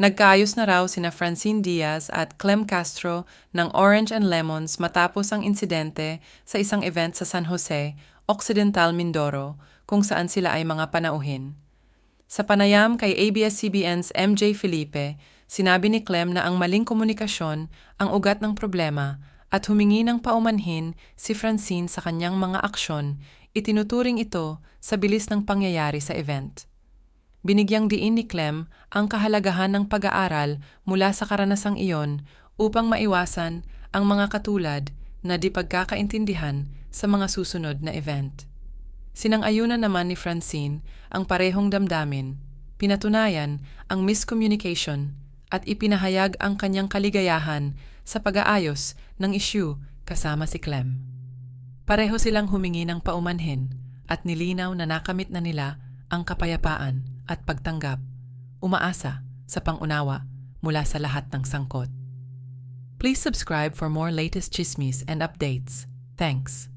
Nagkaayos na raw sina Francine Diaz at Clem Castro ng Orange and Lemons matapos ang insidente sa isang event sa San Jose, Occidental Mindoro, kung saan sila ay mga panauhin. Sa panayam kay ABS-CBN's MJ Felipe, sinabi ni Clem na ang maling komunikasyon ang ugat ng problema at humingi ng paumanhin si Francine sa kanyang mga aksyon, itinuturing ito sa bilis ng pangyayari sa event. Binigyang diin ni Clem ang kahalagahan ng pag-aaral mula sa karanasang iyon upang maiwasan ang mga katulad na di pagkakaintindihan sa mga susunod na event. Sinang-ayunan naman ni Francine ang parehong damdamin, pinatunayan ang miscommunication at ipinahayag ang kanyang kaligayahan sa pag-aayos ng issue kasama si Clem. Pareho silang humingi ng paumanhin at nilinaw na nakamit na nila ang kapayapaan at pagtanggap, umaasa sa pangunawa mula sa lahat ng sangkot. Please subscribe for more latest chismis and updates. Thanks.